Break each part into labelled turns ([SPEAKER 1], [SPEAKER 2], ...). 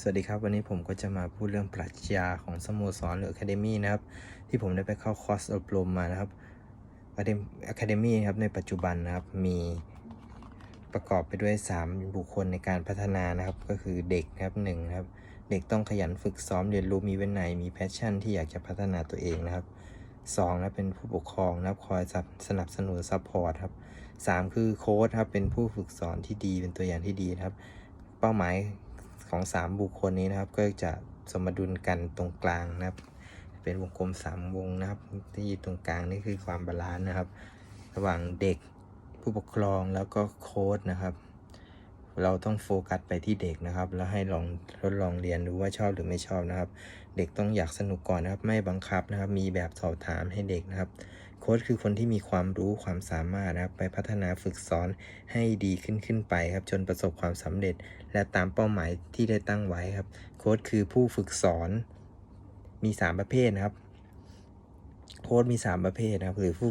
[SPEAKER 1] สวัสดีครับ วันนี้ผมก็จะมาพูดเรื่องปรัชญาของสโมสรหรือ Academy นะครับ ที่ผมได้ไปเข้าคอร์สอบรมมานะครับ Academy นะครับในปัจจุบันนะครับมีประกอบไปด้วย 3 บุคคลในการพัฒนานะครับ ก็คือเด็กนะครับหนึ่งครับ เด็กต้องขยันฝึกซ้อมเรียนรู้มีวินัยมีแพชชั่น ที่อยากจะพัฒนาตัวเองนะครับสองนะเป็นผู้ปกครองนะครับคอยสนับสนุนซัพพอร์ตครับสามคือโค้ชครับเป็นผู้ฝึกสอนที่ดีเป็นตัวอย่างที่ดีครับ เป้าหมาย ของ 3 บุคคลนี้นะครับ ก็จะสมดุลกันตรงกลางนะครับ เป็นวงกลม 3 วงนะครับ ที่ตรงกลางนี่คือความบาลานซ์นะครับ ระหว่างเด็กผู้ปกครองแล้วก็โค้ชนะครับ เราต้องโฟกัสไปที่เด็กนะครับ แล้วให้ลองทดลองเรียนดูว่าชอบหรือไม่ชอบนะครับ เด็กต้องอยากสนุกก่อนนะครับ ไม่บังคับนะครับ มีแบบสอบถามให้เด็กนะครับ โค้ชคือคนที่มีความรู้ความสามารถนะครับ ไปพัฒนาฝึกสอนให้ดีขึ้นขึ้นไปครับ จนประสบความสำเร็จ และตามเป้าหมายที่ได้ตั้งไว้ครับ โค้ชคือผู้ฝึกสอนมี 3 ประเภทนะครับ โค้ชมี 3 ประเภทนะครับ หรือผู้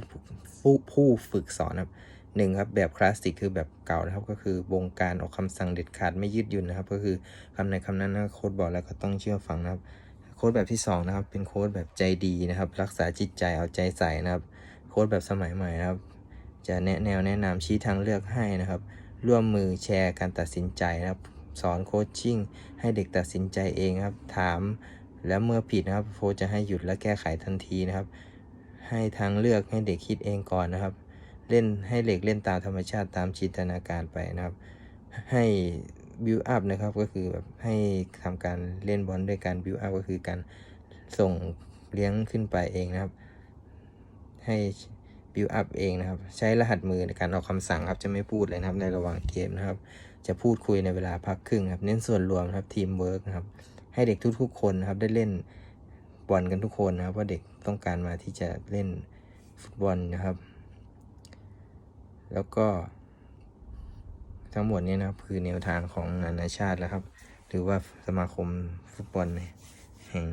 [SPEAKER 1] ผู้ผู้ฝึกสอนครับ หนึ่งครับแบบคลาสสิกคือแบบเก่านะครับ ก็คือวงการออกคำสั่งเด็ดขาดไม่ยืดหยุ่นนะครับ ก็คือคำในคำนั้นนะโค้ชบอกแล้วก็ต้องเชื่อฟังนะครับ โค้ดแบบที่2นะครับเป็นโค้ดแบบใจดีนะครับ รักษาจิตใจเอาใจใส่นะครับ โค้ดแบบสมัยใหม่นะครับ จะแนะแนวแนะนำชี้ทางเลือกให้นะครับ ร่วมมือแชร์การตัดสินใจนะครับ สอนโคชชิ่งให้เด็กตัดสินใจเองครับ ถามแล้วเมื่อผิดนะครับโค้ชจะให้หยุดและแก้ไขทันทีนะครับ ให้ทางเลือกให้เด็กคิดเองก่อนนะครับ เล่นให้เด็กเล่นตามธรรมชาติตามจินตนาการไปนะครับ ให้บิวอัพนะครับก็คือแบบให้ทำการเล่นบอลด้วยการบิวอัพก็คือการส่งเลี้ยงขึ้นไปเองนะครับ ให้บิวอัพเองนะครับ ใช้รหัสมือในการออกคำสั่งครับจะไม่พูดเลยนะครับ ในระหว่างเกมนะครับ จะพูดคุยในเวลาพักครึ่งครับ เน้นส่วนรวมครับทีมเวิร์กครับ ให้เด็กทุกๆคนนะครับได้เล่นบอลกันทุกคนนะครับว่าเด็กต้องการมาที่จะเล่นฟุตบอลนะครับ แล้วก็ ทั้งหมดนี้นะครับคือแนวทางของนานาชาติแล้วครับ หรือว่าสมาคมฟุตบอลแห่ง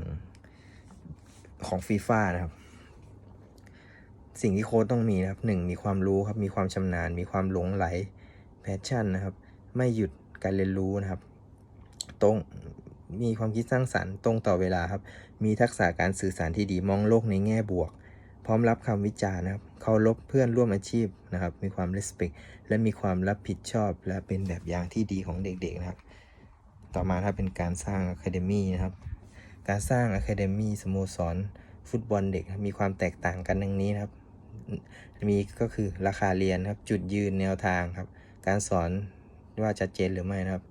[SPEAKER 1] ของฟีฟ่านะครับ สิ่งที่โค้ชต้องมีนะครับหนึ่งมีความรู้ครับ มีความชำนาญ มีความหลงไหลแพชชั่นนะครับ ไม่หยุดการเรียนรู้นะครับ ตรงมีความคิดสร้างสรรค์ตรงต่อเวลาครับ มีทักษะการสื่อสารที่ดีมองโลกในแง่บวก พร้อมรับคำวิจารณ์นะครับเคารพเพื่อนร่วมอาชีพนะครับ มีความ respect และมีความรับผิดชอบ และเป็นแบบอย่างที่ดีของเด็กๆนะครับ ต่อมาถ้าเป็นการสร้าง Academy นะครับ การสร้าง Academy สโมสรฟุตบอลเด็กมีความแตกต่างกันดังนี้นะครับ มีก็คือราคาเรียนครับ จุดยืนแนวทางครับ การสอนว่าชัดเจนหรือไม่นะครับ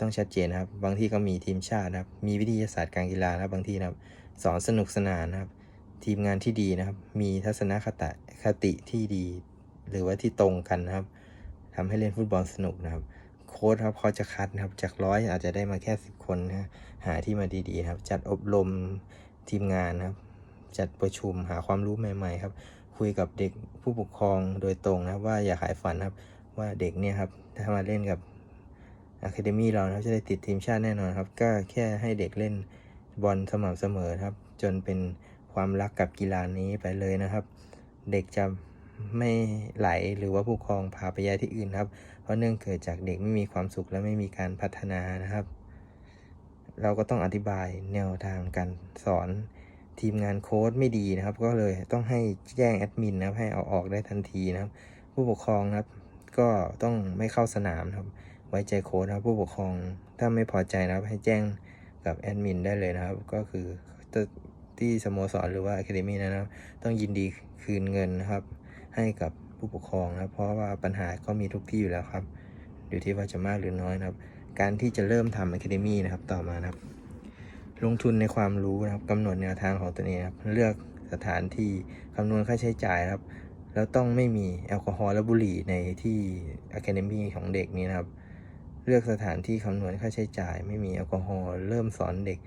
[SPEAKER 1] ต้องชัดเจนครับ บางที่ก็มีทีมชาตินะครับ มีวิทยาศาสตร์การกีฬานะครับบางที่นะครับ สอนสนุกสนานนะครับ ทีมงานที่ดีนะครับ มีทัศนคติคติที่ดี หรือว่าที่ตรงกันนะครับทำให้เล่นฟุตบอลสนุกนะครับ โค้ชครับเขาจะคัดนะครับ จากร้อยอาจจะได้มาแค่สิบคนนะหาที่มาดีๆครับ จัดอบรมทีมงานนะครับ จัดประชุมหาความรู้ใหม่ ๆ ครับ คุยกับเด็กผู้ปกครองโดยตรงนะครับ ว่าอย่าขายฝันครับว่าเด็กเนี่ยครับถ้ามาเล่นกับอะคาเดมี่เรานะจะได้ติดทีมชาติแน่นอนครับ ก็แค่ให้เด็กเล่นบอลสม่ำเสมอครับ จนเป็น ความรักกับกีฬานี้ไปเลยนะครับ เด็กจะไม่ไหลหรือว่าผู้ปกครองพาไปย้ายที่อื่นครับ เพราะเนื่องเกิดจากเด็กไม่มีความสุขและไม่มีการพัฒนานะครับ เราก็ต้องอธิบายแนวทางการสอนทีมงานโค้ดไม่ดีนะครับ ก็เลยต้องให้แจ้งแอดมินนะครับให้เอาออกได้ทันทีนะครับ ผู้ปกครองครับ ก็ต้องไม่เข้าสนามนะครับ ไว้ใจโค้ดนะครับ ผู้ปกครองถ้าไม่พอใจนะครับให้แจ้งกับแอดมินได้เลยนะครับ ก็คือจะ ที่สโมสรหรือว่าอะคาเดมี่นะครับ ต้องยินดีคืนเงินนะครับ ให้กับผู้ปกครองนะครับเพราะว่าปัญหาก็มีทุกที่อยู่แล้วครับ อยู่ที่ว่าจะมากหรือน้อยนะครับ การที่จะเริ่มทำอะคาเดมี่นะครับต่อมานะครับ ลงทุนในความรู้นะครับกำหนดแนวทางของตัวเองครับเลือกสถานที่คำนวณค่าใช้จ่ายครับ แล้วต้องไม่มีแอลกอฮอล์และบุหรี่ในที่อะคาเดมี่ของเด็กนี้นะครับ เลือกสถานที่คำนวณค่าใช้จ่าย ไม่มีแอลกอฮอล์เริ่มสอนเด็ก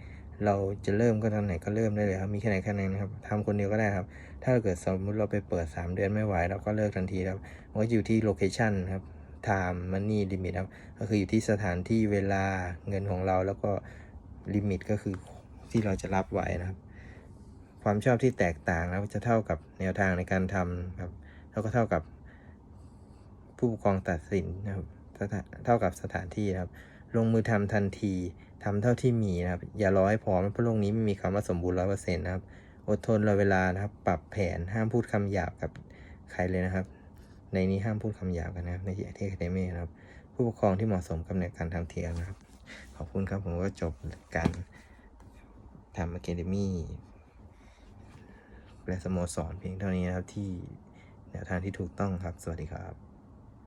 [SPEAKER 1] เราจะเริ่มก็ตอนไหนก็เริ่มได้เลยครับ มีแค่ไหนแค่นั้นนะครับทำคนเดียวก็ได้ครับ ถ้าเกิดสมมติเราไปเปิด 3 เดือนไม่ไหวเราก็เลิกทันทีครับมันก็อยู่ที่โลเคชันครับ time money limit ครับ ก็คืออยู่ที่สถานที่เวลาเงินของเราแล้วก็ลิมิตก็คือที่เราจะรับไหวนะครับ ความชอบที่แตกต่างแล้วจะเท่ากับแนวทางในการทำครับแล้วก็เท่ากับผู้ปกครองตัดสินนะครับเท่ากับสถานที่นะครับ ลงมือทำทันทีทำเท่าที่มีนะครับ อย่ารอให้พร้อมเพราะโลกนี้ไม่มีคำว่าสมบูรณ์ร้อยเปอร์เซ็นต์นะครับ อดทนรอเวลานะครับ ปรับแผนห้ามพูดคำหยาบกับใครเลยนะครับ ในนี้ห้ามพูดคำหยาบกันนะครับ ในที่อะคาเดมี่นะครับ ผู้ปกครองที่เหมาะสมกับในการทำเทียมนะครับ ขอบคุณครับผมก็จบการทำอะคาเดมี่และสโมสรเพียงเท่านี้นะครับที่แนวทางที่ถูกต้องครับ สวัสดีครับ